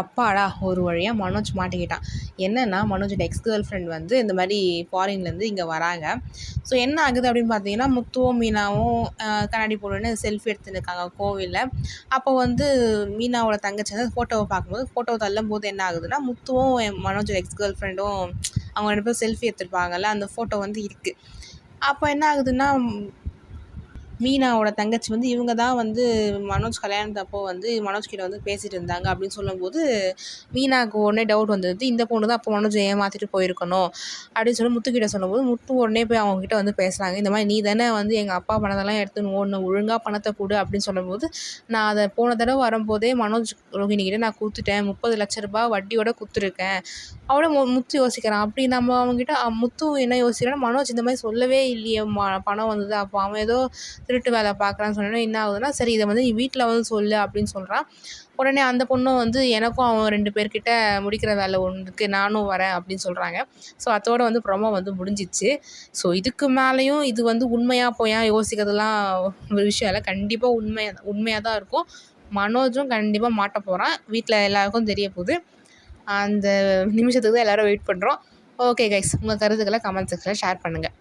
அப்பாடா ஒரு வழியாக மனோஜ் மாட்டிக்கிட்டான். என்னென்னா மனோஜோட எக்ஸ் கேர்ள் ஃப்ரெண்ட் வந்து இந்த மாதிரி ஃபாரின்லேருந்து இங்கே வராங்க. ஸோ என்ன ஆகுது அப்படின்னு பார்த்தீங்கன்னா முத்துவும் மீனாவும் கண்ணாடி போட்டுன்னு செல்ஃபி எடுத்துன்னு இருக்காங்க கோவிலில். அப்போ வந்து மீனாவோட தங்கச்சி வந்து ஃபோட்டோவை பார்க்கும்போது ஃபோட்டோ தள்ளும் போது என்ன ஆகுதுன்னா முத்துவும் என் மனோஜோட எக்ஸ் கேர்ள் ஃப்ரெண்டும் அவங்க ரெண்டு பேரும் செல்ஃபி எடுத்துருப்பாங்கல்ல அந்த ஃபோட்டோ வந்து இருக்குது அப்போ என்ன ஆகுதுன்னா மீனாவோட தங்கச்சி வந்து இவங்க தான் வந்து மனோஜ் கல்யாணத்தப்போ வந்து மனோஜ் கிட்ட வந்து பேசிட்டு இருந்தாங்க அப்படின்னு சொல்லும்போது மீனாவுக்கு உடனே டவுட் வந்தது. இந்த பொண்ணு தான் அப்போ மனோஜை ஏமாற்றிட்டு போயிருக்கணும் அப்படின்னு சொல்லி முத்துக்கிட்ட சொல்லும்போது முத்து உடனே போய் அவங்க கிட்ட வந்து பேசுகிறாங்க இந்த மாதிரி நீ தானே வந்து எங்கள் அப்பா பணத்தெல்லாம் எடுத்துன்னு ஓடணும் ஒழுங்காக பணத்தை கொடு அப்படின்னு சொல்லும்போது நான் அதை போன தடவை வரும்போதே மனோஜ் ரோஹினிகிட்ட நான் கொடுத்துட்டேன். முப்பது லட்ச ரூபாய் வட்டியோட கொடுத்துருக்கேன். அவட மு முத்து யோசிக்கிறான். அப்படி நம்ம அவங்ககிட்ட முத்து என்ன யோசிக்கிறான் மனோஜ் இந்த மாதிரி சொல்லவே இல்லையே ம பணம் வந்தது. அப்போ அவன் ஏதோ திருட்டு வேலை பார்க்குறான்னு சொன்னோன்னே என்ன ஆகுதுன்னா சரி இதை வந்து நீ வீட்டில் வந்து சொல்லு அப்படின்னு சொல்கிறான் உடனே அந்த பொண்ணும் வந்து எனக்கும் அவன் ரெண்டு பேர்கிட்ட முடிக்கிற வேலை ஒன்றுக்கு நானும் வரேன் அப்படின்னு சொல்கிறாங்க ஸோ அதோட வந்து ப்ரொமோ வந்து முடிஞ்சிச்சு. ஸோ இதுக்கு மேலேயும் இது வந்து உண்மையாக போயா யோசிக்கிறதுலாம் ஒரு விஷயம் இல்லை. கண்டிப்பாக உண்மையாக உண்மையாக தான் இருக்கும். மனோஜும் கண்டிப்பாக மாட்ட போகிறான் வீட்டில் எல்லாருக்கும் தெரிய போகுது. அந்த நிமிஷத்துக்கு தான் எல்லோரும் வெயிட் பண்ணுறோம் ஓகே கைஸ் உங்கள் கருத்துக்களை கமெண்ட் செக்ஷனில் ஷேர் பண்ணுங்கள்